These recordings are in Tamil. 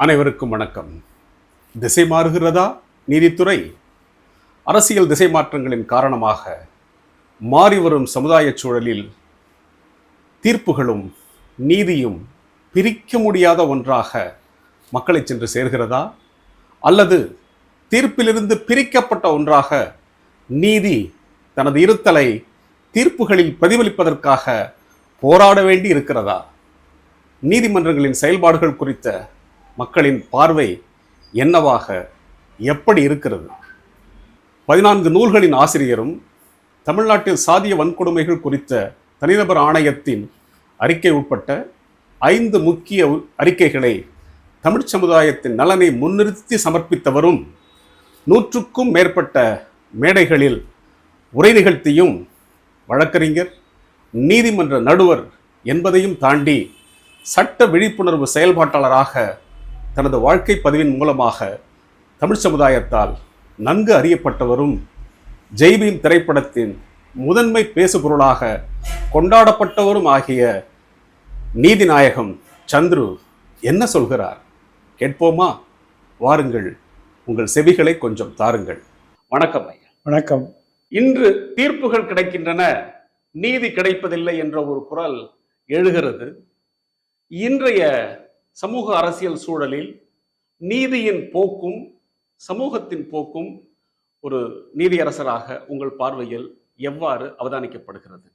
அனைவருக்கும் வணக்கம். திசை மாறுகிறதா? நீதித்துறை அரசியல் திசை மாற்றங்களின் காரணமாக மாறி வரும் சமுதாயச் சூழலில் தீர்ப்புகளும் நீதியும் பிரிக்க முடியாத ஒன்றாக மக்களை சென்று சேர்கிறதா? அல்லது தீர்ப்பிலிருந்து பிரிக்கப்பட்ட ஒன்றாக நீதி தனது இருத்தலை தீர்ப்புகளில் பிரதிபலிப்பதற்காக போராட வேண்டி இருக்கிறதா நீதிமன்றங்களின் செயல்பாடுகள் குறித்த மக்களின் பார்வை என்னவாக எப்படி இருக்கிறது? பதினான்கு நூல்களின் ஆசிரியரும் தமிழ்நாட்டில் சாதிய வன்கொடுமைகள் குறித்த தனிநபர் ஆணையத்தின் அறிக்கை உட்பட்ட ஐந்து முக்கிய அறிக்கைகளை தமிழ்ச் சமுதாயத்தின் நலனை முன்னிறுத்தி சமர்ப்பித்தவரும் நூற்றுக்கும் மேற்பட்ட மேடைகளில் உரை நிகழ்த்தியும் வழக்கறிஞர் நீதிமன்ற நடுவர் என்பதையும் தாண்டி சட்ட விழிப்புணர்வு செயல்பாட்டாளராக தனது வாழ்க்கை பதிவின் மூலமாக தமிழ் சமுதாயத்தால் நன்கு அறியப்பட்டவரும் ஜெய்பீம் திரைப்படத்தின் முதன்மை பேசுபொருளாக கொண்டாடப்பட்டவரும் ஆகிய நீதிநாயகம் சந்துரு என்ன சொல்கிறார்? கேட்போமா? வாருங்கள். உங்கள் செவிகளை கொஞ்சம் தாருங்கள். வணக்கம் ஐயா. வணக்கம். இன்று தீர்ப்புகள் கிடைக்கின்றன நீதி கிடைப்பதில்லை என்ற ஒரு குரல் எழுகிறது. இன்றைய சமூக அரசியல் சூழலில் நீதியின் போக்கும் சமூகத்தின் போக்கும் ஒரு நீதியரசராக உங்கள் பார்வையில் எவ்வாறு அவதானிக்கப்படுகிறது?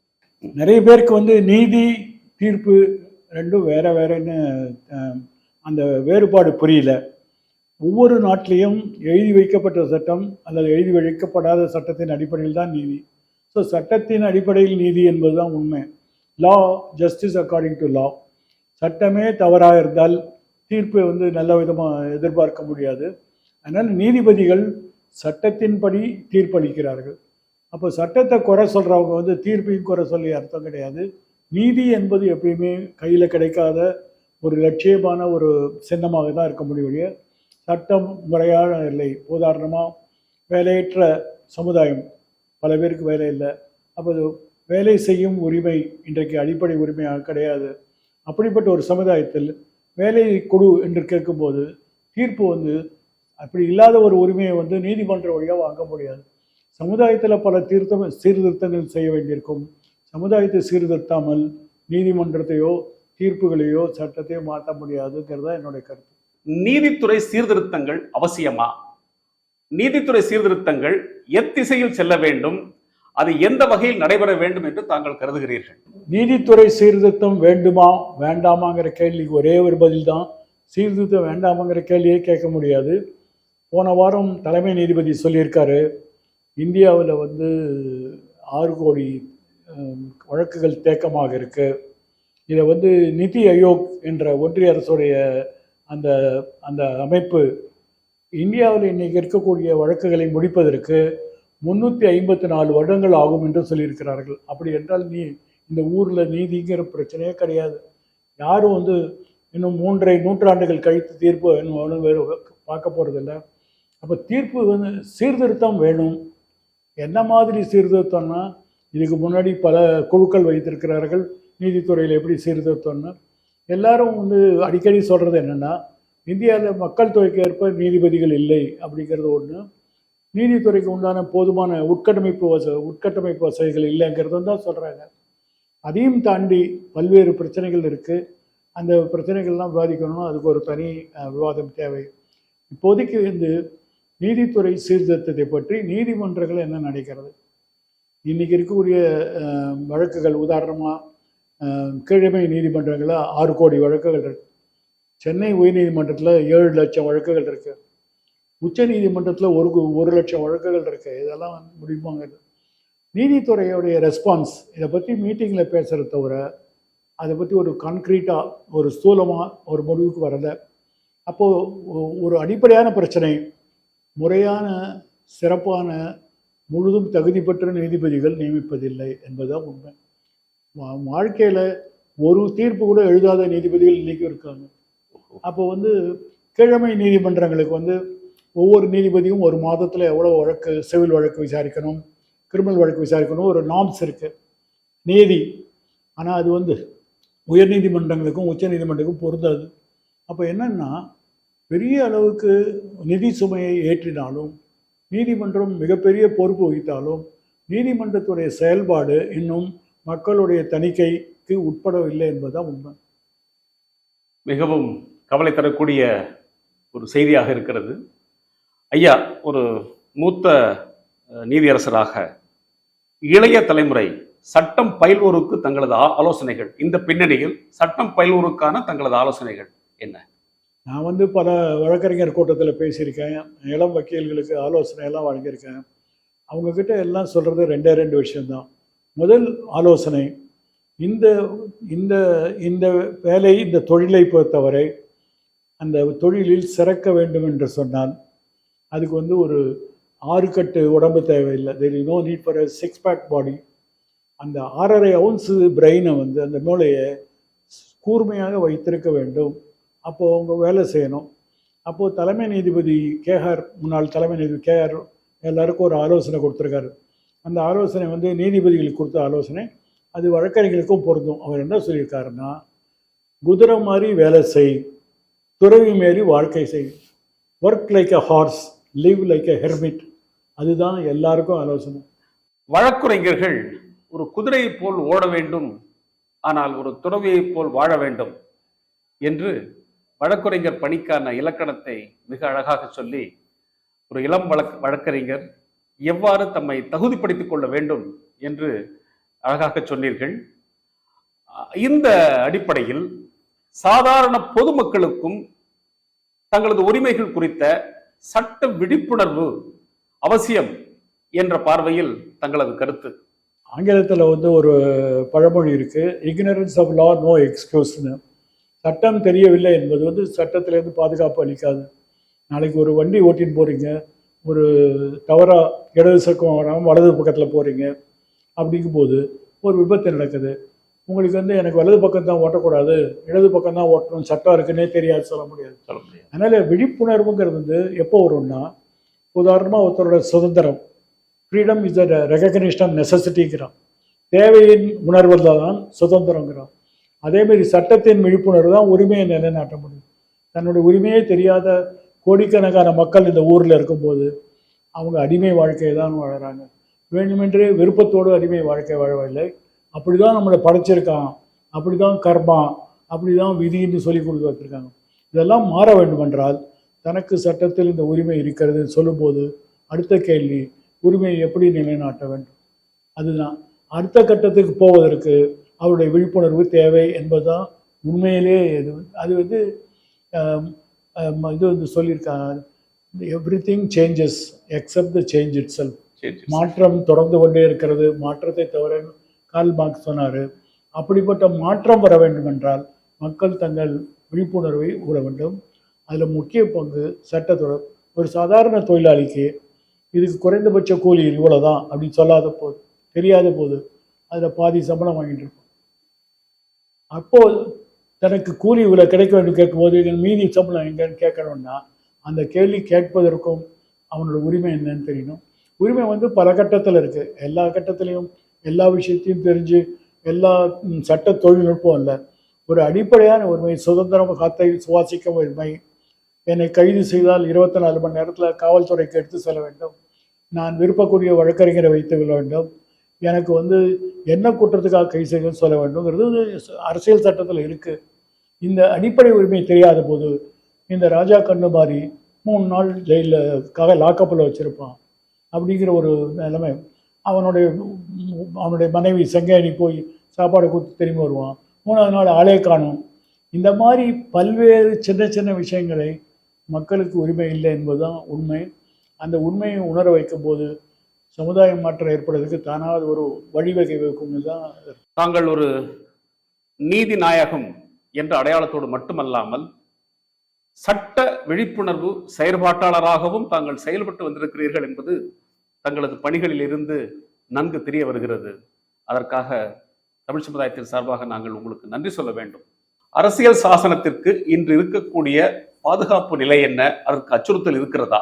நிறைய பேருக்கு வந்து நீதி தீர்ப்பு ரெண்டும் வேற வேறன்னு அந்த வேறுபாடு புரியல. ஒவ்வொரு நாட்டிலையும் எழுதி வைக்கப்பட்ட சட்டம் அல்லது எழுதி வைக்கப்படாத சட்டத்தின் அடிப்படையில் தான் நீதி. ஸோ சட்டத்தின் அடிப்படையில் நீதி என்பதுதான் உண்மை. Law justice according to law சட்டமே தவறாக இருந்தால் தீர்ப்பை வந்து நல்ல விதமாக எதிர்பார்க்க முடியாது. அதனால் நீதிபதிகள் சட்டத்தின்படி தீர்ப்பளிக்கிறார்கள். அப்போ சட்டத்தை குறை சொல்கிறவங்க வந்து தீர்ப்பையும் குறை சொல்லி அர்த்தம் கிடையாது. நீதி என்பது எப்பயுமே கையில் கிடைக்காத ஒரு லட்சியமான ஒரு சின்னமாக தான் இருக்க முடியும் சட்டம் முறையான இல்லை. உதாரணமாக வேலையற்ற சமுதாயம். பல பேருக்கு வேலை இல்லை. அப்போ வேலை செய்யும் உரிமை இன்றைக்கு அடிப்படை உரிமையாக கிடையாது. அப்படிப்பட்ட ஒரு சமுதாயத்தில் வேலை கொடு என்று கேட்கும்போது தீர்ப்பு வந்து அப்படி இல்லாத ஒரு உரிமையை வந்து நீதிமன்ற வழியாக வாங்க முடியாது. சமுதாயத்தில் பல தீர்த்தம் சீர்திருத்தங்கள் செய்ய வேண்டியிருக்கும். சமுதாயத்தை சீர்திருத்தாமல் நீதிமன்றத்தையோ தீர்ப்புகளையோ சட்டத்தையோ மாற்ற முடியாதுங்கிறது தான் என்னுடைய கருத்து. நீதித்துறை சீர்திருத்தங்கள் அவசியமா? நீதித்துறை சீர்திருத்தங்கள் எத்திசையில் செல்ல வேண்டும்? அது எந்த வகையில் நடைபெற வேண்டும் என்று தாங்கள் கருதுகிறீர்கள்? நீதித்துறை சீர்திருத்தம் வேண்டுமா வேண்டாமாங்கிற கேள்விக்கு ஒரே ஒரு பதில் தான் சீர்திருத்தம் வேண்டாமாங்கிற கேள்வியே கேட்க முடியாது. போன வாரம் தலைமை நீதிபதி சொல்லியிருக்காரு இந்தியாவில் வந்து ஆறு கோடி வழக்குகள் தேக்கமாக இருக்கு. இதை வந்து நிதி ஆயோக் என்ற ஒன்றிய அரசுடைய அந்த அந்த அமைப்பு இந்தியாவில் இன்றைக்கி இருக்கக்கூடிய வழக்குகளை முடிப்பதற்கு முன்னூற்றி ஐம்பத்தி நாலு வருடங்கள் ஆகும் என்று சொல்லியிருக்கிறார்கள். அப்படி என்றால் நீ இந்த ஊரில் நீதிங்கிற பிரச்சனையே கிடையாது. யாரும் வந்து இன்னும் மூன்றரை நூற்றாண்டுகள் கழித்து தீர்ப்பு இன்னும் வேறு பார்க்க போகிறதில்ல அப்போ தீர்ப்பு வந்து சீர்திருத்தம் வேணும். என்ன மாதிரி சீர்திருத்தம்னா இதுக்கு முன்னாடி பல குழுக்கள் வைத்திருக்கிறார்கள். நீதித்துறையில் எப்படி சீர்திருத்தம்னு எல்லாரும் வந்து அடிக்கடி சொல்கிறது என்னென்னா இந்தியாவில் மக்கள் தொகைக்கு ஏற்ப நீதிபதிகள் இல்லை அப்படிங்கிறது ஒன்று நீதித்துறைக்கு உண்டான போதுமான உட்கட்டமைப்பு வச உட்கட்டமைப்பு வசதிகள் இல்லைங்கிறது தான் சொல்கிறாங்க அதையும் தாண்டி பல்வேறு பிரச்சனைகள் இருக்குது அந்த பிரச்சனைகள்லாம் விவாதிக்கணும்னா அதுக்கு ஒரு தனி விவாதம் தேவை. இப்போதைக்கு வந்து நீதித்துறை சீர்திருத்தத்தை பற்றி நீதிமன்றங்கள் என்ன நடக்கிறது இன்னைக்கு இருக்கக்கூடிய வழக்குகள் உதாரணமாக கீழமை நீதிமன்றங்களில் ஆறு கோடி வழக்குகள் இருக்கு. சென்னை உயர்நீதிமன்றத்தில் ஏழு லட்சம் வழக்குகள் இருக்குது உச்ச நீதிமன்றத்தில் ஒரு ஒரு லட்சம் வழக்குகள் இருக்கு. இதெல்லாம் வந்து முடியுமாங்க? நீதித்துறையுடைய ரெஸ்பான்ஸ் இதை பற்றி மீட்டிங்கில் பேசுகிறத தவிர அதை பற்றி ஒரு கான்க்ரீட்டாக ஒரு ஸ்தூலமாக ஒரு முடிவுக்கு வரல. அப்போது ஒரு அடிப்படையான பிரச்சனை முறையான சிறப்பான முழுதும் தகுதி பெற்ற நீதிபதிகள் நியமிப்பதில்லை என்பதுதான் உண்மை. வா- ஒரு தீர்ப்பு கூட எழுதாத நீதிபதிகள் இன்றைக்கும் இருக்காங்க. அப்போ வந்து கிழமை நீதிமன்றங்களுக்கு வந்து ஒவ்வொரு நீதிபதியும் ஒரு மாதத்தில் எவ்வளோ வழக்கு சிவில் வழக்கு விசாரிக்கணும் கிரிமினல் வழக்கு விசாரிக்கணும் ஒரு நாம்ஸ் இருக்குது நீதி. ஆனால் அது வந்து உயர் நீதிமன்றங்களுக்கும் உச்ச நீதிமன்றங்களுக்கும் பொருந்தாது. அப்போ என்னென்னா பெரிய அளவுக்கு நிதி சுமையை ஏற்றினாலும் நீதிமன்றம் மிகப்பெரிய பொறுப்பு வகித்தாலும் நீதிமன்றத்துடைய செயல்பாடு இன்னும் மக்களுடைய தணிக்கைக்கு உட்படவில்லை என்பதுதான் உண்மை. மிகவும் கவலை தரக்கூடிய ஒரு செய்தியாக இருக்கிறது. ஐயா ஒரு மூத்த நீதியரசராக இளைய தலைமுறை சட்டம் பயில்வோருக்கு தங்களது ஆ- ஆலோசனைகள் இந்த பின்னணியில் சட்டம் பயில்வோருக்கான தங்களது ஆலோசனைகள் என்ன? நான் வந்து பல வழக்கறிஞர் கூட்டத்தில் பேசியிருக்கேன் இளம் வக்கீல்களுக்கு ஆலோசனை எல்லாம் வழங்கியிருக்கேன். அவங்கக்கிட்ட எல்லாம் சொல்கிறது ரெண்டே ரெண்டு விஷயம்தான். முதல் ஆலோசனை இந்த இந்த இந்த வேலை இந்த தொழிலை பொறுத்தவரை அந்த தொழிலில் சிறக்க வேண்டும் என்று சொன்னால் அதுக்கு வந்து ஒரு ஆறு கட்டு உடம்பு தேவையில்லை. There no need for six pack body அந்த ஆறரை அவுன்ஸு பிரெயினை வந்து அந்த மூளையை கூர்மையாக வைத்திருக்க வேண்டும். அப்போது அவங்க வேலை செய்யணும். அப்போது தலைமை நீதிபதி கேஆர் முன்னாள் தலைமை நீதிபதி கேஆர் எல்லாருக்கும் ஒரு ஆலோசனை கொடுத்துருக்காரு. அந்த ஆலோசனை வந்து நீதிபதிகளுக்கு கொடுத்த ஆலோசனை. அது வழக்கறிஞர்களுக்கும் பொருந்தும். அவர் என்ன சொல்லியிருக்காருன்னா குதிரை மாதிரி வேலை செய். துறவி மாரி வாழ்க்கை செய். Work like a horse live like a hermit அதுதான் எல்லாருக்கும் ஆலோசனை. வழக்குரைஞர்கள் ஒரு குதிரையை போல் ஓட வேண்டும் ஆனால் ஒரு துறவியைப் போல் வாழ வேண்டும் என்று வழக்குரைஞர் பணிக்கான இலக்கணத்தை மிக அழகாக சொல்லி ஒரு இளம் வழக் வழக்கறிஞர் எவ்வாறு தம்மை தகுதிப்படுத்திக் கொள்ள வேண்டும் என்று அழகாக சொன்னீர்கள். இந்த அடிப்படையில் சாதாரண பொதுமக்களுக்கும் தங்களது உரிமைகள் குறித்த சட்ட விழிப்புணர்வு அவசியம் என்ற பார்வையில் தங்களது கருத்து. ஆங்கிலத்தில் வந்து ஒரு பழமொழி இருக்குது இக்னரன்ஸ் ஆஃப் லா நோ எக்ஸ்கியூஸ்னு சட்டம் தெரியவில்லை என்பது வந்து சட்டத்திலேருந்து பாதுகாப்பு அளிக்காது. நாளைக்கு ஒரு வண்டி ஓட்டின்னு போகிறீங்க ஒரு தவறாக இடது சக்கம் வராமல் வலது பக்கத்தில் போகிறீங்க அப்படிங்கும்போது ஒரு விபத்து நடக்குது. உங்களுக்கு வந்து எனக்கு வலது பக்கம் தான் ஓட்டக்கூடாது இடது பக்கம் தான் ஓட்டணும் சட்டம் இருக்குன்னே தெரியாது சொல்ல முடியாது. சொல்ல முடியாது. அதனால் விழிப்புணர்வுங்கிறது வந்து எப்போ வரும்னா உதாரணமாக ஒருத்தரோட சுதந்திரம் freedom is a recognition of நெசசிட்டிங்கிறான் தேவையின் உணர்வு தான் சுதந்திரங்கிறான் அதேமாரி சட்டத்தின் விழிப்புணர்வு தான் உரிமையை நிலைநாட்ட முடியும். தன்னுடைய உரிமையே தெரியாத கோடிக்கணக்கான மக்கள் இந்த ஊரில் இருக்கும்போது அவங்க அடிமை வாழ்க்கையை தான் வாழறாங்க. வேண்டுமென்றே விருப்பத்தோடு அடிமை வாழ்க்கை வாழவில்லை அப்படி தான் நம்மளை படைச்சிருக்கான். அப்படி தான் கர்மா அப்படி தான் விதின்னு சொல்லி கொடுத்து வச்சிருக்காங்க. இதெல்லாம் மாற வேண்டுமென்றால் தனக்கு சட்டத்தில் இந்த உரிமை இருக்கிறதுன்னு சொல்லும்போது அடுத்த கேள்வி உரிமையை எப்படி நிலைநாட்ட வேண்டும்? அதுதான். அடுத்த கட்டத்துக்கு போவதற்கு அவருடைய விழிப்புணர்வு தேவை என்பதுதான் உண்மையிலே இது அது வந்து இது வந்து சொல்லியிருக்காங்க. Everything changes except the change itself. மாற்றம் தொடர்ந்து கொண்டே இருக்கிறது. மாற்றத்தை தவிர கால் பாக்ஸ் சொன்னார். அப்படிப்பட்ட மாற்றம் வர வேண்டும் என்றால் மக்கள் தங்கள் விழிப்புணர்வை ஊற வேண்டும். அதில் முக்கிய பங்கு சட்டத்தோட ஒரு சாதாரண தொழிலாளிக்கு இதுக்கு குறைந்தபட்ச கூலி இவ்வளோதான் அப்படின்னு சொல்லாத போது தெரியாத போது அதில் பாதி சம்பளம் வாங்கிட்டு இருப்போம் அப்போது தனக்கு கூலி இவ்வளோ கிடைக்க வேண்டும் கேட்கும்போது இதன் மீதி சம்பளம் எங்கன்னு கேட்கணும்னா அந்த கேள்வி கேட்பதற்கும் அவனோட உரிமை என்னன்னு தெரியணும். உரிமை வந்து பல கட்டத்தில் இருக்குது எல்லா கட்டத்திலையும் எல்லா விஷயத்தையும் தெரிஞ்சு எல்லா சட்ட தொழில்நுட்பம் அல்ல ஒரு அடிப்படையான உரிமை சுதந்திரம் காத்தை சுவாசிக்கும் உரிமை. என்னை கைது செய்தால் இருபத்தி நாலு மணி நேரத்தில் காவல்துறைக்கு எடுத்து செல்ல வேண்டும். நான் விருப்பக்கூடிய வழக்கறிஞரை வைத்து கொள்ள வேண்டும். எனக்கு வந்து என்ன குற்றத்துக்காக கைது செய்யணும்னு சொல்ல வேண்டும்ங்கிறது அரசியல் சட்டத்தில் இருக்குது இந்த அடிப்படை உரிமை தெரியாத போது இந்த ராஜா கண்ணுமாரி மூணு நாள் ஜெயிலுக்காக லாக்கப்பில் வச்சுருப்பான். அப்படிங்கிற ஒரு நிலைமை அவனுடைய அவனுடைய மனைவி செங்காயணி போய் சாப்பாடு கொடுத்து திரும்பி வருவான். மூணாவது நாள் ஆளே காணும். இந்த மாதிரி பல்வேறு சின்ன சின்ன விஷயங்களை மக்களுக்கு உரிமை இல்லை என்பதுதான் உண்மை. அந்த உண்மையை உணர வைக்கும்போது சமுதாய மாற்றம் ஏற்படுறதுக்கு தானாவது ஒரு வழிவகை வைக்கும் தான் தாங்கள் ஒரு நீதி நாயகம் என்ற அடையாளத்தோடு மட்டுமல்லாமல் சட்ட விழிப்புணர்வு செயற்பாட்டாளராகவும் தாங்கள் செயல்பட்டு வந்திருக்கிறீர்கள் என்பது தங்களது பணிகளில் இருந்து நன்கு தெரிய வருகிறது. அதற்காக தமிழ் சமுதாயத்தின் சார்பாக நாங்கள் உங்களுக்கு நன்றி சொல்ல வேண்டும். அரசியல் சாசனத்திற்கு இன்று இருக்கக்கூடிய பாதுகாப்பு நிலை என்ன? அதற்கு அச்சுறுத்தல் இருக்கிறதா?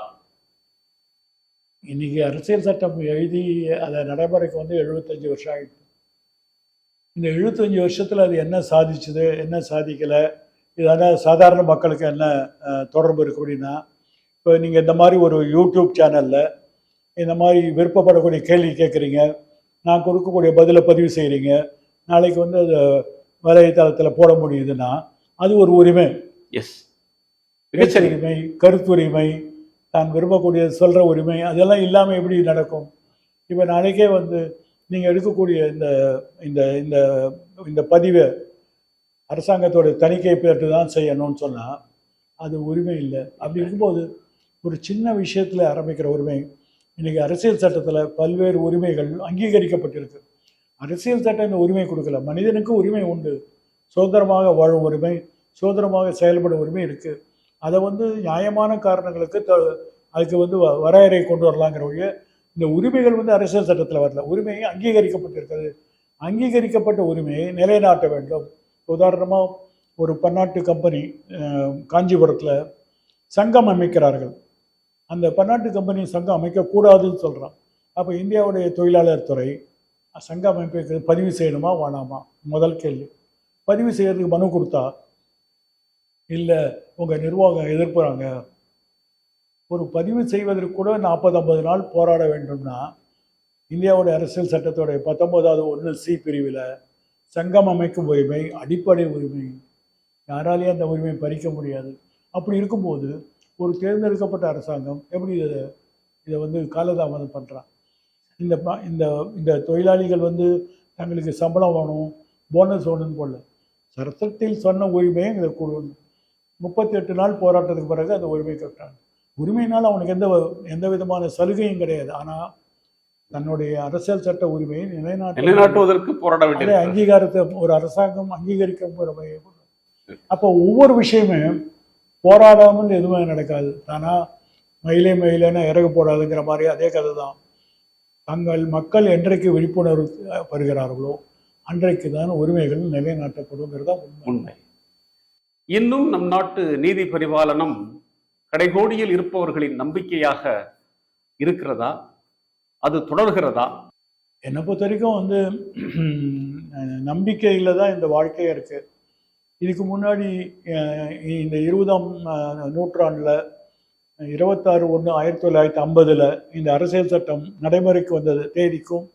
இன்னைக்கு அரசியல் சட்டம் எழுதி அதை நடைமுறைக்கு வந்து எழுபத்தஞ்சு வருஷம் ஆகிடுது இந்த எழுபத்தஞ்சு வருஷத்தில் அது என்ன சாதிச்சுது? என்ன சாதிக்கலை? இதனால் சாதாரண மக்களுக்கு என்ன தொடர்பு இருக்கு அப்படின்னா இப்போ நீங்கள் இந்த மாதிரி ஒரு யூடியூப் சேனலில் இந்த மாதிரி விருப்பப்படக்கூடிய கேள்வி கேட்குறீங்க நான் கொடுக்கக்கூடிய பதிலை பதிவு செய்கிறீங்க நாளைக்கு வந்து அதை வலைத்தளத்தில் போட முடியுதுன்னா அது ஒரு உரிமை. எஸ் மிகச்சரி உரிமை கருத்துரிமை தான் விரும்பக்கூடிய சொல்கிற உரிமை அதெல்லாம் இல்லாமல் எப்படி நடக்கும்? இப்போ நாளைக்கே வந்து நீங்கள் எடுக்கக்கூடிய இந்த இந்த இந்த இந்த பதிவை அரசாங்கத்தோட தணிக்கை பெற்று தான் செய்யணும்னு சொன்னால் அது உரிமை இல்லை. அப்படி இருக்கும்போது ஒரு சின்ன விஷயத்தில் ஆரம்பிக்கிற உரிமை இன்றைக்கி அரசியல் சட்டத்தில் பல்வேறு உரிமைகள் அங்கீகரிக்கப்பட்டிருக்கு. அரசியல் சட்டம் இந்த உரிமை கொடுக்கல. மனிதனுக்கு உரிமை உண்டு. சுதந்திரமாக வாழும் உரிமை சுதந்திரமாக செயல்படும் உரிமை இருக்குது அதை வந்து நியாயமான காரணங்களுக்கு த அதுக்கு வந்து வ- வரையறை கொண்டு வரலாங்கிற வழிய இந்த உரிமைகள் வந்து அரசியல் சட்டத்தில் வரல. உரிமை அங்கீகரிக்கப்பட்டிருக்கிறது. அங்கீகரிக்கப்பட்ட உரிமையை நிலைநாட்ட வேண்டும். உதாரணமாக ஒரு பன்னாட்டு கம்பெனி காஞ்சிபுரத்தில் சங்கம் அமைக்கிறார்கள். அந்த பன்னாட்டு கம்பெனி சங்கம் அமைக்கக்கூடாதுன்னு சொல்கிறான் அப்போ இந்தியாவுடைய தொழிலாளர் துறை சங்கம் அமைப்புக்கு பதிவு செய்யணுமா வேணாமா? முதல் கேள்வி. பதிவு செய்கிறதுக்கு மனு கொடுத்தா இல்லை உங்கள் நிர்வாகம் எதிர்ப்புறாங்க ஒரு பதிவு செய்வதற்கு கூட நாற்பது ஐம்பது நாள் போராட வேண்டும்னா இந்தியாவுடைய அரசியல் சட்டத்தோடைய பத்தொம்போதாவது ஒன்று சி பிரிவில் சங்கம் அமைக்கும் உரிமை அடிப்படை உரிமை. யாராலேயும் அந்த உரிமையை பறிக்க முடியாது. அப்படி இருக்கும்போது ஒரு தேர்ந்தெடுக்கப்பட்ட அரசாங்கம் எப்படி இதை இதை வந்து காலதாமதம் பண்ணுறான் இந்த இந்த இந்த தொழிலாளிகள் வந்து தங்களுக்கு சம்பளம் வேணும் போனஸ் வேணும்னு போடல. சட்டத்தில் சொன்ன உரிமையை இதை கொடு முப்பத்தி எட்டு நாள் போராட்டத்துக்கு பிறகு அந்த உரிமை கேட்டாங்க உரிமையினால் அவனுக்கு எந்த எந்த விதமான சலுகையும் கிடையாது. ஆனால் தன்னுடைய அரசியல் சட்ட உரிமையை நிலைநாட்ட நிலைநாட்டுவதற்கு போராட வேண்டிய அங்கீகாரத்தை ஒரு அரசாங்கம் அங்கீகரிக்க அப்போ ஒவ்வொரு விஷயமே போராடாமல் எதுவுமே நடக்காது. தானா மயிலே மயிலேன்னு இறகு போடாதுங்கிற மாதிரி அதே கதை தான் தங்கள் மக்கள் என்றைக்கு விழிப்புணர்வு பெறுகிறார்களோ அன்றைக்கு தான் உரிமைகள் நிலைநாட்டப்படுங்கிறதா உண்மை. உண்மை. இன்னும் நம் நாட்டு நீதி பரிபாலனம் கடைகோடியில் இருப்பவர்களின் நம்பிக்கையாக இருக்கிறதா? அது தொடர்கிறதா? என்னை பொறுத்த வரைக்கும் வந்து நம்பிக்கையில் தான் இந்த வாழ்க்கையே இருக்கு. இதுக்கு முன்னாடி இந்த இருபதாம் நூற்றாண்டில் இருபத்தாறு ஒன்று ஆயிரத்தி தொள்ளாயிரத்தி ஐம்பதில் இந்த அரசியல் சட்டம் நடைமுறைக்கு வந்தது தேதிக்கும்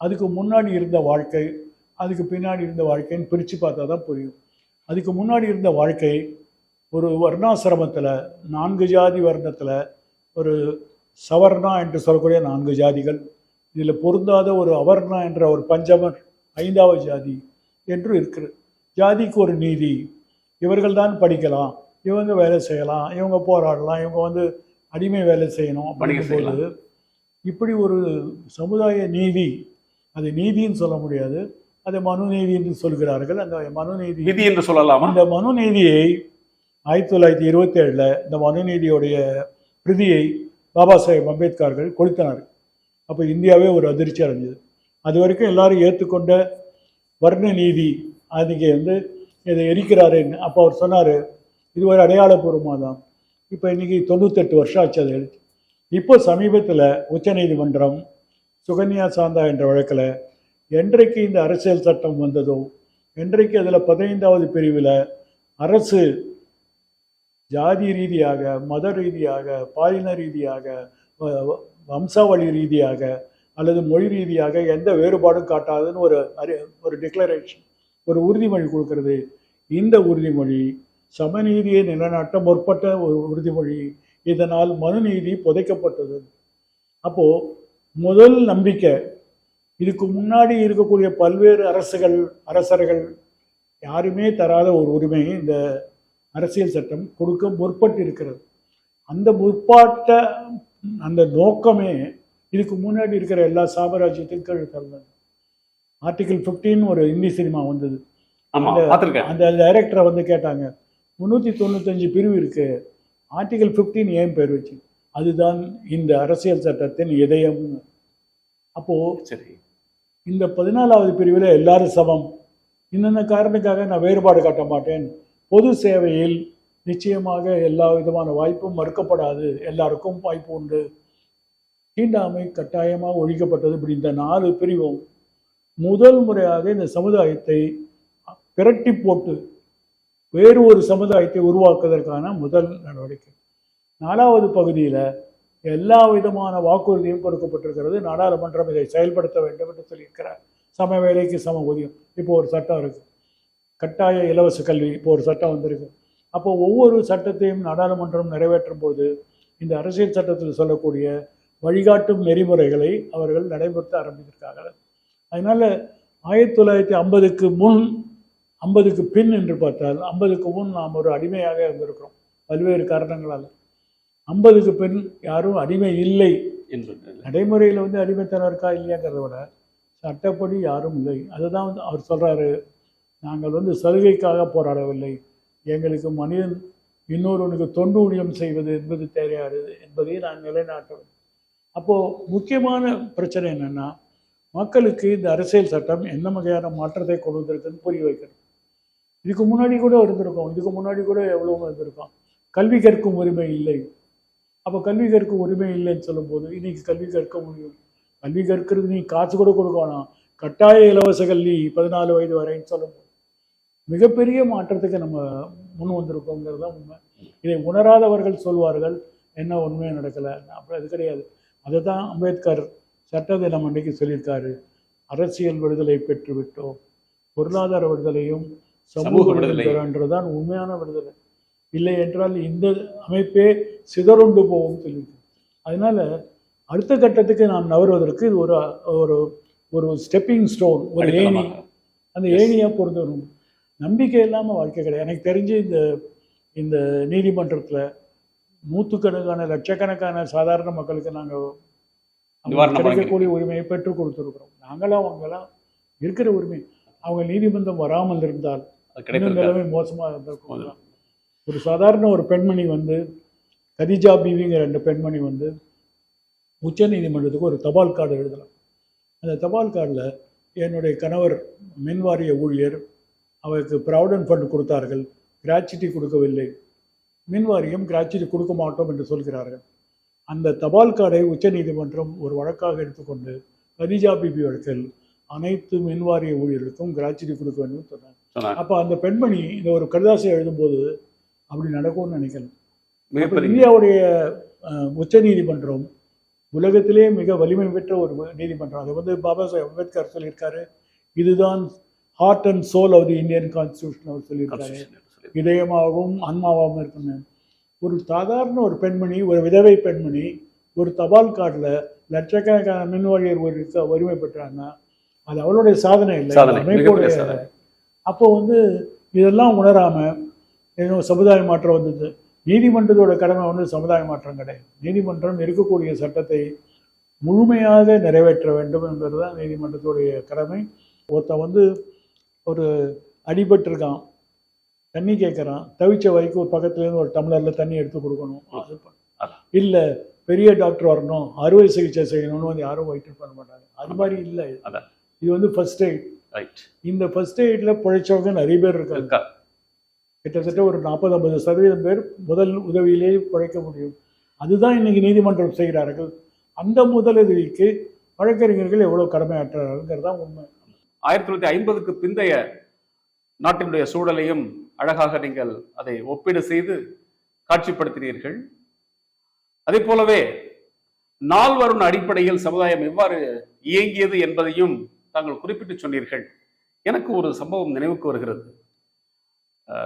அதுக்கு முன்னாடி இருந்த வாழ்க்கை அதுக்கு பின்னாடி இருந்த வாழ்க்கைன்னு பிரித்து பார்த்தா தான் புரியும். அதுக்கு முன்னாடி இருந்த வாழ்க்கை ஒரு வர்ணாசிரமத்தில் நான்கு ஜாதி வர்ணத்தில் ஒரு சவர்ணா என்று சொல்லக்கூடிய நான்கு ஜாதிகள் இதில் பொருந்தாத ஒரு அவர்ணா என்ற ஒரு பஞ்சமர் ஐந்தாவது ஜாதி என்று இருக்கிறது ஜாதிக்கு ஒரு நீதி. இவர்கள் தான் படிக்கலாம். இவங்க வேலை செய்யலாம். இவங்க போராடலாம். இவங்க வந்து அடிமை வேலை செய்யணும் அப்படிங்கும்போது இப்படி ஒரு சமுதாய நீதி அது நீதின்னு சொல்ல முடியாது. அதை மனு நீதி என்று சொல்கிறார்கள். அந்த மனு நீதி விதி என்று சொல்லலாமா? இந்த மனு நீதியை ஆயிரத்தி தொள்ளாயிரத்தி இருபத்தி ஏழில் இந்த மனு நீதியுடைய பிரதியை பாபா சாஹேப் அம்பேத்கர்கள் கொடுத்தனர் அப்போ இந்தியாவே ஒரு அதிர்ச்சி அடைஞ்சது. அது வரைக்கும் எல்லாரும் ஏற்றுக்கொண்ட வர்ண நீதி அன்றைக்கி வந்து இதை எரிக்கிறாருன்னு அப்போ அவர் சொன்னார் இது ஒரு அடையாளப்பூர்வமாக தான். இப்போ இன்றைக்கி தொண்ணூத்தெட்டு வருஷம் ஆச்சு அது இப்போ சமீபத்தில் உச்சநீதிமன்றம் சுகன்யா சாந்தா என்ற வழக்கில் என்றைக்கு இந்த அரசியல் சட்டம் வந்ததோ என்றைக்கு அதில் பதினைந்தாவது பிரிவில் அரசு ஜாதி ரீதியாக மத ரீதியாக பாலின ரீதியாக வ- வ- வம்சாவளி ரீதியாக அல்லது மொழி ரீதியாக எந்த வேறுபாடும் காட்டாதுன்னு ஒரு அறி ஒரு டிக்ளரேஷன் ஒரு உறுதிமொழி கொடுக்கறது. இந்த உறுதிமொழி சமநீதியை நிலைநாட்ட முற்பட்ட ஒரு உறுதிமொழி. இதனால் மனுநீதி புதைக்கப்பட்டது. அப்போ முதல் நம்பிக்கை இதுக்கு முன்னாடி இருக்கக்கூடிய பல்வேறு அரசுகள் அரசர்கள் யாருமே தராத ஒரு உரிமையை இந்த அரசியல் சட்டம் கொடுக்க முற்பட்டு இருக்கிறது அந்த முற்பாட்ட அந்த நோக்கமே இதுக்கு முன்னாடி இருக்கிற எல்லா சாம்ராஜ்யத்தையும் கீழ் தள்ளது ஆர்டிகிள் 15 ஒரு இந்தி சினிமா வந்தது. அந்த- டைரக்டரை வந்து கேட்டாங்க முந்நூற்றி தொண்ணூத்தஞ்சு பிரிவு இருக்கு. ஆர்டிகல் 15 ஏன் பேர் வச்சு? அதுதான் இந்த அரசியல் சட்டத்தின் இதயம். அப்போது சரி. இந்த பதினாலாவது பிரிவில் எல்லாரும் சமம். இன்னென்ன காரணத்துக்காக நான் வேறுபாடு காட்ட மாட்டேன்? பொது சேவையில் நிச்சயமாக எல்லா விதமான வாய்ப்பும் மறுக்கப்படாது. எல்லாருக்கும் வாய்ப்பு உண்டு. தீண்டாமை கட்டாயமாக ஒழிக்கப்பட்டது. இப்படி இந்த நாலு பிரிவும் முதல் முறையாக இந்த சமுதாயத்தை பிரட்டி போட்டு வேறு ஒரு சமுதாயத்தை உருவாக்குவதற்கான முதல் நடவடிக்கை. நாலாவது பகுதியில் எல்லா விதமான வாக்குறுதியும் கொடுக்கப்பட்டிருக்கிறது. நாடாளுமன்றம் இதை செயல்படுத்த வேண்டும் என்று சொல்லியிருக்கிறார். சம வேலைக்கு சம ஊதியம். இப்போ ஒரு சட்டம் இருக்கு. கட்டாய இலவச கல்வி. இப்போ ஒரு சட்டம் வந்திருக்கு. அப்போ ஒவ்வொரு சட்டத்தையும் நாடாளுமன்றம் நிறைவேற்றும் போது இந்த அரசியல் சட்டத்தில் சொல்லக்கூடிய வழிகாட்டும் நெறிமுறைகளை அவர்கள் நடைமுறுத்த ஆரம்பித்திருக்கார்கள் அதனால ஆயிரத்தி தொள்ளாயிரத்தி ஐம்பதுக்கு முன் ஐம்பதுக்கு பின் என்று பார்த்தால் ஐம்பதுக்கு முன் நாம் ஒரு அடிமையாக இருந்திருக்கிறோம் பல்வேறு காரணங்களால். ஐம்பதுக்கு பின் யாரும் அடிமை இல்லை. என்று நடைமுறையில் வந்து அடிமைத்தனம் இருக்கா இல்லையாங்கிறத விட சட்டப்படி யாரும் இல்லை. அதுதான் வந்து அவர் சொல்றாரு நாங்கள் வந்து சலுகைக்காக போராடவில்லை. எங்களுக்கு மனிதன் இன்னொருவனுக்கு தொண்டு ஊழியம் செய்வது என்பது தெரியாது என்பதை நான் நிலைநாட்ட வேண்டும் அப்போது முக்கியமான பிரச்சனை என்னென்னா மக்களுக்கு இந்த அரசியல் சட்டம் என்ன வகையான மாற்றத்தை கொண்டு வந்திருக்குன்னு புரிய வைக்கணும். இதுக்கு முன்னாடி கூட இருந்திருக்கோம். இதுக்கு முன்னாடி கூட எவ்வளோ இருந்திருக்கோம். கல்வி கற்கும் உரிமை இல்லை. அப்போ கல்வி கற்கும் உரிமை இல்லைன்னு சொல்லும்போது இன்னைக்கு கல்வி கற்க முடியும். கல்வி கற்கிறது நீ காசு கூட கொடுக்கணும் கட்டாய இலவச கல்வி பதினாலு வயது வரைன்னு சொல்லும்போது. மிகப்பெரிய மாற்றத்துக்கு நம்ம முன் வந்திருக்கோங்கிறது தான் உண்மை. இதை உணராதவர்கள் சொல்வார்கள் என்ன உண்மையாக நடக்கலை. அப்படி அது கிடையாது. அதை தான் அம்பேத்கர் சட்ட தினம் அன்றைக்கு சொல்லியிருக்காரு. அரசியல் விடுதலை பெற்று விட்டோம் பொருளாதார விடுதலையும் சமூக சமூக விடுதலை. விடுதலை தான் உண்மையான விடுதலை. இல்லை என்றால் இந்த அமைப்பே சிதறுண்டு போகும் சொல்லியிருக்கு அதனால அடுத்த கட்டத்துக்கு நாம் நகர்வதற்கு இது ஒரு ஒரு ஒரு ஸ்டெப்பிங் ஸ்டோன் ஒரு ஏணி. அந்த. ஏணியாக பொருந்தணும் நம்பிக்கை இல்லாமல் வாழ்க்கை கிடையாது. எனக்கு தெரிஞ்சு இந்த இந்த நீதிமன்றத்தில் நூற்றுக்கணக்கான லட்சக்கணக்கான சாதாரண மக்களுக்கு நாங்கள் கிடைக்கக்கூடிய உரிமையை பெற்றுக் கொடுத்துருக்குறோம். நாங்களாம் அவங்கெல்லாம் இருக்கிற உரிமை அவங்க நீதிமன்றம் வராமல் இருந்தால் இன்னும் நிலைமை மோசமாக இருந்திருக்கும். ஒரு சாதாரண ஒரு பெண்மணி வந்து கதிஜா பிவிங்கிற ரெண்டு பெண்மணி வந்து உச்ச நீதிமன்றத்துக்கு ஒரு தபால் கார்டு எழுதலாம். அந்த தபால் கார்டில் என்னுடைய கணவர் மின்வாரிய ஊழியர் அவருக்கு ப்ராவிடன்ட் ஃபண்ட் கொடுத்தார்கள். கிராச்சுட்டி கொடுக்கவில்லை. மின்வாரியம் கிராச்சுட்டி கொடுக்க மாட்டோம் என்று சொல்கிறார்கள். அந்த தபால் கார்டை உச்சநீதிமன்றம் ஒரு வழக்காக எடுத்துக்கொண்டு கதிஜா பிபி வழக்கில் அனைத்து மின்வாரிய ஊழியர்களுக்கும் கிராச்சுட்டி கொடுக்க வேண்டும் சொன்னாங்க. அப்போ அந்த பெண்மணி இந்த ஒரு கடிதாசை எழுதும்போது அப்படி நடக்கும்னு மிகப்பெரிய இந்தியாவுடைய உச்ச நீதிமன்றம் உலகத்திலே மிக வலிமை பெற்ற ஒரு நீதிமன்றம். அது வந்து பாபா சாஹேப் அம்பேத்கர் சொல்லியிருக்காரு. இதுதான் heart and soul of the Indian constitution அவர் சொல்லியிருக்காரு. இதயமாகவும் ஆன்மாவாகவும் இருக்கணும் ஒரு சாதாரண ஒரு பெண்மணி ஒரு விதவை பெண்மணி ஒரு தபால் கார்டில் லட்சக்கணக்கான மின்வாழியர் ஒரு உரிமை பெற்றாங்கன்னா அது அவளுடைய சாதனை இல்லை அமைப்போடைய அப்போ வந்து இதெல்லாம் உணராம ஏதோ சமுதாய மாற்றம் வந்தது. நீதிமன்றத்தோட கடமை வந்து சமுதாய மாற்றம் கிடையாது. நீதிமன்றம் இருக்கக்கூடிய சட்டத்தை முழுமையாக நிறைவேற்ற வேண்டும் என்பதுதான் நீதிமன்றத்துடைய கடமை. ஒருத்தன் வந்து ஒரு அடிபட்டிருக்கான். தண்ணி கேட்குறான் தவிச்ச வரைக்கும் ஒரு பக்கத்துலேருந்து ஒரு டம்ளரில் தண்ணி எடுத்து கொடுக்கணும். அது. இல்லை பெரிய டாக்டர் வரணும். அறுவை சிகிச்சை செய்யணும்னு வந்து யாரும் வெயிட் பண்ண மாட்டாங்க. அது மாதிரி இல்லை. இது. வந்து ஃபர்ஸ்ட் எய்ட் ரைட் இந்த ஃபர்ஸ்ட் எய்ட்ல பிழைச்சவங்க நிறைய பேர் இருக்காங்க. இருக்கா? கிட்டத்தட்ட ஒரு நாற்பது ஐம்பது சதவீதம் பேர் முதல் உதவியிலேயே பிழைக்க முடியும். அதுதான் இன்னைக்கு நீதிமன்றம் செய்கிறார்கள். அந்த முதலுதவிக்கு வழக்கறிஞர்கள் எவ்வளவு கடமையாற்றுறாங்கிறது தான் உண்மை. ஆயிரத்தி தொள்ளாயிரத்தி ஐம்பதுக்கு பிந்தைய நாட்டினுடைய சூழலையும் அழகாக நீங்கள் அதை ஒப்பீடு செய்து காட்சிப்படுத்தினீர்கள். அதே போலவே நால்வருண அடிப்படையில் சமுதாயம் எவ்வாறு இயங்கியது என்பதையும் தாங்கள் குறிப்பிட்டு சொன்னீர்கள். எனக்கு ஒரு சம்பவம் நினைவுக்கு வருகிறது.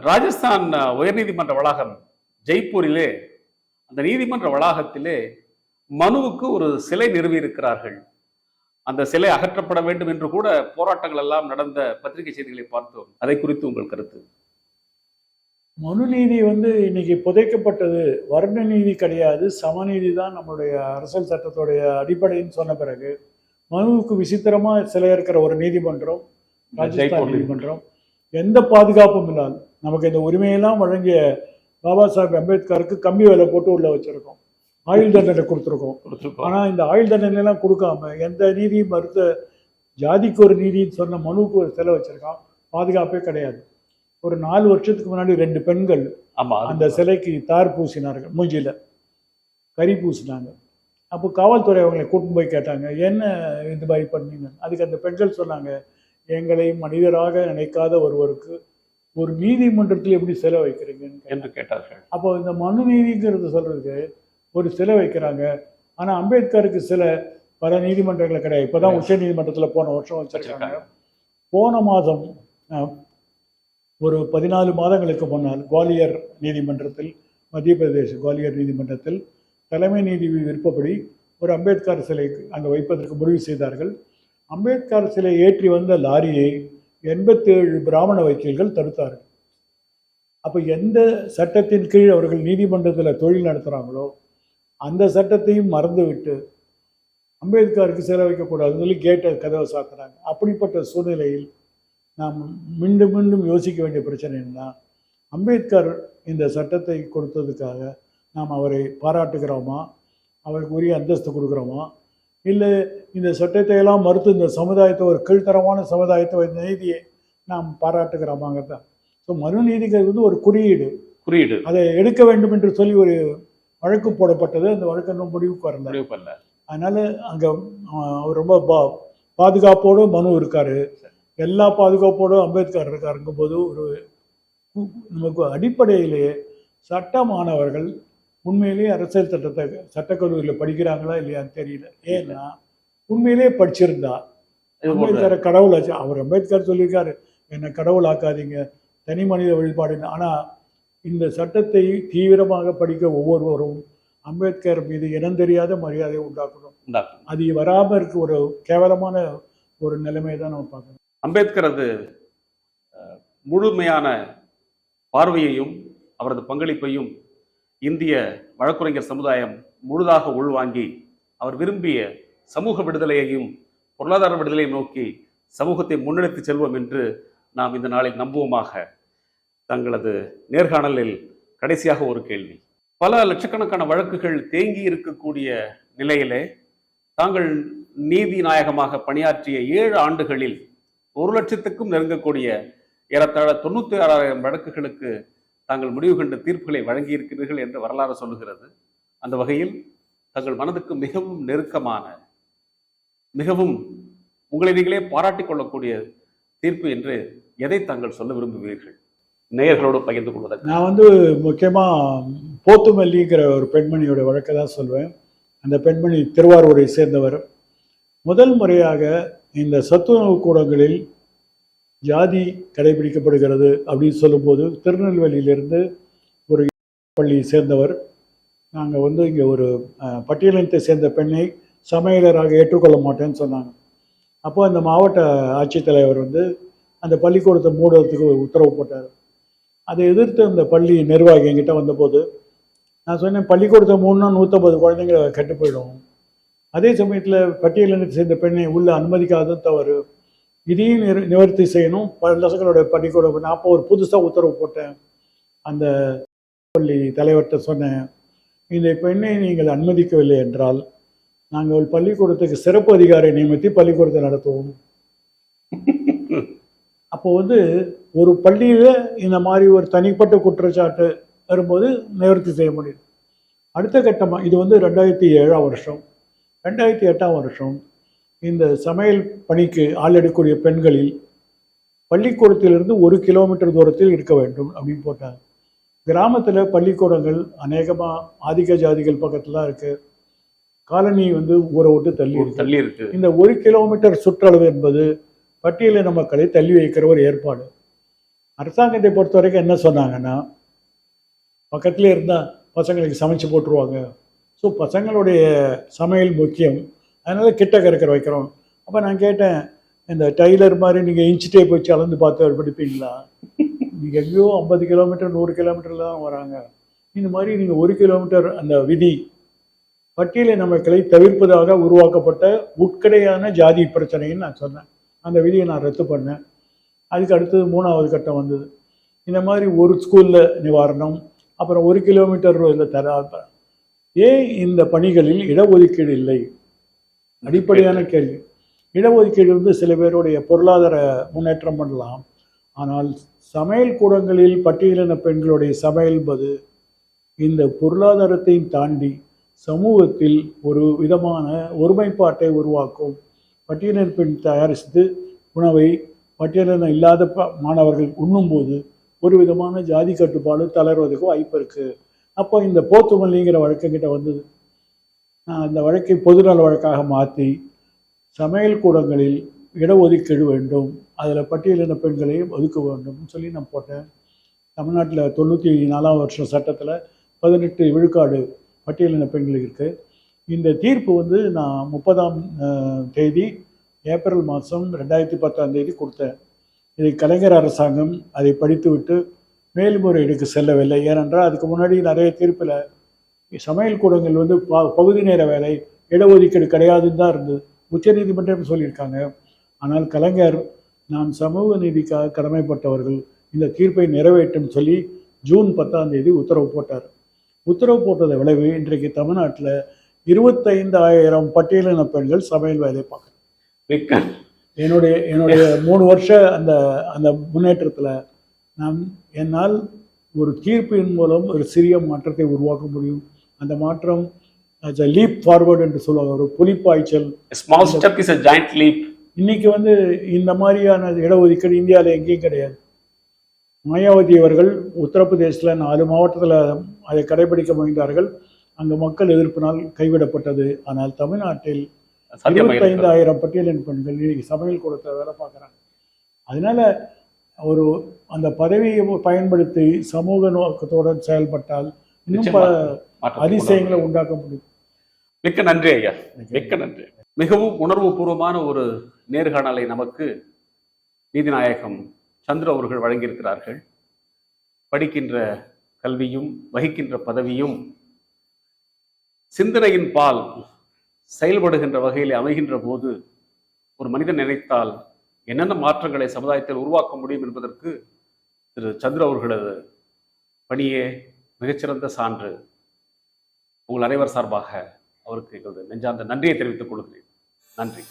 ராஜஸ்தான் உயர்நீதிமன்ற வளாகம் ஜெய்ப்பூரிலே அந்த நீதிமன்ற வளாகத்திலே மனுவுக்கு ஒரு சிலை நிறுவி இருக்கிறார்கள் அந்த சிலை அகற்றப்பட வேண்டும் என்று கூட போராட்டங்கள் எல்லாம் நடந்த பத்திரிகை செய்திகளை பார்த்தோம். அதை குறித்து உங்கள் கருத்து? மனு நீதி வந்து இன்னைக்கு புதைக்கப்பட்டது. வர்ண நீதி கிடையாது. சமநீதி தான் நம்மளுடைய அரசியல் சட்டத்துடைய அடிப்படைன்னு சொன்ன பிறகு மனுவுக்கு விசித்திரமா சிலை இருக்கிற ஒரு நீதிமன்றம் ராஜஸ்தான் நீதிமன்றம் எந்த பாதுகாப்பும் இல்லாது. நமக்கு இந்த உரிமையெல்லாம் வழங்கிய பாபா சாஹேப் அம்பேத்கருக்கு கம்பி வேலை போட்டு உள்ள வச்சிருக்கோம். ஆயுள் தண்டனை கொடுத்துருக்கோம். கொடுத்திருக்கோம். ஆனா இந்த ஆயுள் தண்டனை எல்லாம் கொடுக்காம எந்த நீதியும் மறுத்த ஜாதிக்கு ஒரு நீதின்னு சொன்ன மனுவுக்கு ஒரு சிலை வச்சிருக்கான். பாதுகாப்பே கிடையாது. ஒரு நாலு வருஷத்துக்கு முன்னாடி ரெண்டு பெண்கள் ஆமா அது- அந்த சிலைக்கு தார் பூசினார்கள் மூஞ்சில கறி பூசினாங்க. அப்போ காவல்துறை அவங்களை கூட்டின்னு போய் கேட்டாங்க என்ன இந்த மாதிரி பண்ணீங்க? அதுக்கு அந்த பெண்கள் சொன்னாங்க எங்களை மனிதராக நினைக்காத ஒருவருக்கு ஒரு நீதிமன்றத்தில் எப்படி சிலை கேட்டாங்க. என்று கேட்டார்கள். அப்போ இந்த மனு நீதிங்கிறது சொல்றதுக்கு ஒரு சிலை வைக்கிறாங்க. ஆனா அம்பேத்கருக்கு சில பல நீதிமன்றங்கள் கிடையாது. இப்பதான் உச்ச நீதிமன்றத்துல போன வருஷம் வச்சிருக்காங்க. போன மாதம் ஒரு பதினாலு மாதங்களுக்கு முன்னால் குவாலியர் நீதிமன்றத்தில் மத்திய பிரதேச குவாலியர் நீதிமன்றத்தில் தலைமை நீதிபதி விருப்பப்படி ஒரு அம்பேத்கர் சிலை அங்கே வைப்பதற்கு முடிவு செய்தார்கள். அம்பேத்கர் சிலை ஏற்றி வந்த லாரியை எண்பத்தேழு பிராமண வக்கீல்கள் தடுத்தார்கள். அப்போ எந்த சட்டத்தின் கீழ் அவர்கள் நீதிமன்றத்தில் தொழில் நடத்துகிறாங்களோ அந்த சட்டத்தையும் மறந்துவிட்டு அம்பேத்கருக்கு சிலை வைக்கக்கூடாதுன்னு சொல்லி கேட்டை கதவை சாத்துறாங்க அப்படிப்பட்ட சூழ்நிலையில் நாம் மீண்டும் மீண்டும் யோசிக்க வேண்டிய பிரச்சனை என்ன அம்பேத்கர் இந்த சட்டத்தை கொடுத்ததுக்காக நாம் அவரை பாராட்டுகிறோமா? அவருக்கு உரிய அந்தஸ்து கொடுக்குறோமா? இல்லை இந்த சட்டத்தை எல்லாம் மறுத்து இந்த சமுதாயத்தை ஒரு கீழ்த்தரமான சமுதாயத்தை நீதியை நாம் பாராட்டுகிறோமாங்கிறது? ஸோ மனு நீதிங்கிறது வந்து ஒரு குறியீடு. குறியீடு. அதை எடுக்க வேண்டும் என்று சொல்லி ஒரு வழக்கு போடப்பட்டது. அந்த வழக்கு இன்னும் முடிவுக்கு வரல. முடிவு பண்ணல அதனால அங்க அவர் ரொம்ப பா பாதுகாப்போடு மனு இருக்காரு. எல்லா பாதுகாப்போடும் அம்பேத்கர் இருக்காருங்கும் போது ஒரு நமக்கு அடிப்படையிலேயே சட்ட மாணவர்கள் உண்மையிலேயே அரசியல் சட்டத்தை சட்டக்கல்லூரியில் படிக்கிறாங்களா இல்லையான்னு தெரியல. ஏன்னா உண்மையிலேயே படிச்சிருந்தா அம்பேத்கரை கடவுள் ஆச்சு. அவர் அம்பேத்கர் சொல்லியிருக்காரு என்னை கடவுள் ஆக்காதீங்க தனி மனித வழிபாடுன்னு. ஆனால் இந்த சட்டத்தை தீவிரமாக படிக்க ஒவ்வொருவரும் அம்பேத்கர் மீது இனம் தெரியாத மரியாதை உண்டாக்கணும். அது வராமல் இருக்க ஒரு கேவலமான ஒரு நிலைமையை தான் நம்ம பார்க்கணும். அம்பேத்கரது முழுமையான பார்வையையும் அவரது பங்களிப்பையும் இந்திய வழக்குரைஞர் சமுதாயம் முழுதாக உள்வாங்கி அவர் விரும்பிய சமூக விடுதலையையும் பொருளாதார விடுதலையை நோக்கி சமூகத்தை முன்னெடுத்து செல்வோம் என்று நாம் இந்த நாளில் நம்புவோமாக. தங்களது நேர்காணலில் கடைசியாக ஒரு கேள்வி. பல லட்சக்கணக்கான வழக்குகள் தேங்கி இருக்கக்கூடிய நிலையிலே தாங்கள் நீதி நாயகமாக பணியாற்றிய ஏழு ஆண்டுகளில் ஒரு லட்சத்துக்கும் நெருங்கக்கூடிய ஏறத்தாழ தொண்ணூத்தி ஆறாயிரம் வழக்குகளுக்கு தாங்கள் முடிவு கண்ட தீர்ப்புகளை வழங்கியிருக்கிறீர்கள் என்று வரலாறு சொல்லுகிறது. அந்த வகையில் தங்கள் மனதுக்கு மிகவும் நெருக்கமான மிகவும் உங்களை நீங்களே பாராட்டிக் கொள்ளக்கூடிய தீர்ப்பு என்று எதை தாங்கள் சொல்ல விரும்புவீர்கள்? நேயர்களோடு பகிர்ந்து கொள்வதற்கு. நான் வந்து முக்கியமாக போத்துமல்லிங்கிற ஒரு பெண்மணியோட வழக்கை தான் சொல்வேன். அந்த பெண்மணி திருவாரூரை சேர்ந்தவர். முதல் முறையாக இந்த சத்துணவு கூடங்களில் ஜாதி கடைபிடிக்கப்படுகிறது அப்படின்னு சொல்லும்போது திருநெல்வேலியிலிருந்து ஒரு பள்ளி சேர்ந்தவர். நாங்கள் வந்து இங்கே ஒரு பட்டியலினத்தை சேர்ந்த பெண்ணை சமையலராக ஏற்றுக்கொள்ள மாட்டேன்னு சொன்னாங்க. அப்போ அந்த மாவட்ட ஆட்சித்தலைவர் வந்து அந்த பள்ளிக்கூடத்தை மூடுறதுக்கு உத்தரவு போட்டார். அதை எதிர்த்து அந்த பள்ளி நிர்வாகி என்கிட்ட வந்தபோது நான் சொன்னேன் பள்ளிக்கூடத்தை மூணுன்னா நூற்றம்பது குழந்தைங்க கெட்டு போயிடும். அதே சமயத்தில் பட்டியலினத்தை சேர்ந்த பெண்ணை உள்ளே அனுமதிக்காததும் தவறு. இதையும் நிவர்த்தி செய்யணும். பசங்களோட பள்ளிக்கூடம் நான் அப்போ ஒரு புதுசாக உத்தரவு போட்டேன். அந்த பள்ளி தலைவர்கிட்ட சொன்னேன் இந்த பெண்ணை நீங்கள் அனுமதிக்கவில்லை என்றால் நாங்கள் பள்ளிக்கூடத்துக்கு சிறப்பு அதிகாரி நியமித்து பள்ளிக்கூடத்தை நடத்துவோம். அப்போ வந்து ஒரு பள்ளியில் இந்த மாதிரி ஒரு தனிப்பட்ட குற்றச்சாட்டு வரும்போது நிவர்த்தி செய்ய முடியும். அடுத்த கட்டமாக இது வந்து ரெண்டாயிரத்தி ஏழாம் வருஷம். ரெண்டாயிரத்தி எட்டாம் வருஷம் இந்த சமையல் பணிக்கு ஆள் எடுக்கக்கூடிய பெண்களில் பள்ளிக்கூடத்திலிருந்து ஒரு கிலோமீட்டர் தூரத்தில் இருக்க வேண்டும் அப்படின்னு போட்டாங்க. கிராமத்தில் பள்ளிக்கூடங்கள் அநேகமாக ஆதிக்க ஜாதிகள் பக்கத்தில் தான் இருக்குது காலனி வந்து ஊரை விட்டு தள்ளி தள்ளி இருக்கு. இந்த ஒரு கிலோமீட்டர் சுற்றளவு என்பது பட்டியலின மக்களை தள்ளி வைக்கிற ஒரு ஏற்பாடு. அரசாங்கத்தை பொறுத்த வரைக்கும் என்ன சொன்னாங்கன்னா பக்கத்திலே இருந்தால் பசங்களுக்கு சமைச்சு போட்டுருவாங்க. ஸோ பசங்களுடைய சமையல் முக்கியம். அதனால் கிட்ட கறக்கிற வைக்கிறோம். அப்போ நான் கேட்டேன் இந்த டைலர் மாதிரி நீங்கள் இன்ச் டேப் வச்சு அளந்து பார்த்து படிப்பீங்களா? நீங்கள் எங்கேயோ ஐம்பது கிலோமீட்டர் நூறு கிலோமீட்டரில் தான் வராங்க. இந்த மாதிரி நீங்கள் ஒரு கிலோமீட்டர் அந்த விதி பட்டியலை நமக்களை தவிர்ப்பதாக உருவாக்கப்பட்ட உட்கடையான ஜாதி பிரச்சனைன்னு நான் சொன்னேன். அந்த விதியை நான் ரத்து பண்ணேன். அதுக்கு அடுத்தது மூணாவது கட்டம் வந்தது. இந்த மாதிரி ஒரு ஸ்கூலில் நிவாரணம் அப்புறம் ஒரு கிலோமீட்டர் இதில் தர ஏன் இந்த பணிகளில் இடஒதுக்கீடு இல்லை? அடிப்படையான கேள்வி. இடஒதுக்கீடு வந்து சில பேருடைய பொருளாதார முன்னேற்றம் பண்ணலாம். ஆனால் சமையல் கூடங்களில் பட்டியலின பெண்களுடைய சமையல் என்பது இந்த பொருளாதாரத்தையும் தாண்டி சமூகத்தில் ஒரு விதமான ஒருமைப்பாட்டை உருவாக்கும். பட்டியலின பெண் தயாரித்து உணவை பட்டியலினம் இல்லாத மாணவர்கள் உண்ணும்போது ஒரு விதமான ஜாதி கட்டுப்பாடு தளர்வதற்கு வாய்ப்பு இருக்கு. அப்போ இந்த போத்துமல்லிங்கிற வழக்கங்கிட்ட வந்தது. நான் அந்த வழக்கை பொதுநல வழக்காக மாற்றி சமையல் கூடங்களில் இடஒதுக்கீடு வேண்டும் அதில் பட்டியலின பெண்களையும் ஒதுக்க வேண்டும்னு சொல்லி நான் போட்டேன். தமிழ்நாட்டில் தொண்ணூற்றி நாலாம் வருஷம் சட்டத்தில் பதினெட்டு விழுக்காடு பட்டியலின பெண்களுக்கு இருக்குது இந்த தீர்ப்பு வந்து நான் முப்பதாம் தேதி ஏப்ரல் மாதம் ரெண்டாயிரத்தி பத்தாம் தேதி கொடுத்தேன். இதை கலைஞர் அரசாங்கம் அதை படித்துவிட்டு மேல்முறையீடுக்கு செல்லவில்லை. ஏனென்றால் அதுக்கு முன்னாடி நிறைய தீர்ப்பில் சமையல் கூடங்கள் வந்து ப பகுதி நேர வேலை இடஒதுக்கீடு கிடையாதுன்னு தான் இருந்தது. உச்சநீதிமன்றம் சொல்லியிருக்காங்க. ஆனால் கலைஞர் நாம் சமூக நீதிக்காக கடமைப்பட்டவர்கள் இந்த தீர்ப்பை நிறைவேற்றும் சொல்லி ஜூன் பத்தாம் தேதி உத்தரவு போட்டார். உத்தரவு போட்டதை விளைவு இன்றைக்கு தமிழ்நாட்டில் இருபத்தைந்தாயிரம் பட்டியலின பெண்கள் சமையல் வேலை பார்க்குறாங்க. மிக்க என்னுடைய என்னுடைய மூணு வருஷ அந்த அந்த முன்னேற்றத்தில் நான் என்னால் ஒரு தீர்ப்பின் மூலம் ஒரு சிறிய மாற்றத்தை உருவாக்க முடியும். அந்த மாற்றம் லீப் ஃபார்வர்டு என்று சொல்லுவாங்க. ஒரு புலிப்பாய்ச்சல். ஸ்மால் ஸ்டெப் இஸ் இன்னைக்கு வந்து இந்த மாதிரியான இடஒதுக்கீடு இந்தியாவில் எங்கேயும் கிடையாது. மாயாவதி அவர்கள் உத்தரப்பிரதேசத்தில் நாலு மாவட்டத்தில் அதை கடைபிடிக்க முயன்றார்கள். அங்கே மக்கள் எதிர்ப்பினால் கைவிடப்பட்டது. ஆனால் தமிழ்நாட்டில். இருபத்தைந்தாயிரம் பட்டியலின் பெண்கள் இன்னைக்கு சமையல் கூடத்தை வேலை பார்க்குறாங்க. அதனால ஒரு அந்த பதவியை பயன்படுத்தி சமூக நோக்கத்துடன் செயல்பட்டால் இன்னும் அதிசயங்களை உண்டாக்க முடியும். மிக்க நன்றி ஐயா. மிக்க நன்றி. மிகவும் உணர்வு பூர்வமான ஒரு நேர்காணலை நமக்கு நீதிநாயகம் சந்திர அவர்கள் வழங்கியிருக்கிறார்கள். படிக்கின்ற கல்வியும் வகிக்கின்ற பதவியும் சிந்தனையின் பால் செயல்படுகின்ற வகையில் அமைகின்ற போது ஒரு மனிதன் நினைத்தால் என்னென்ன மாற்றங்களை சமுதாயத்தில் உருவாக்க முடியும் என்பதற்கு திரு சந்திர அவர்களது பணியே மிகச்சிறந்த சான்று. உங்கள் அனைவர் சார்பாக அவருக்கு எங்களது நெஞ்சார்ந்த நன்றியை தெரிவித்துக் கொள்கிறேன். நன்றி.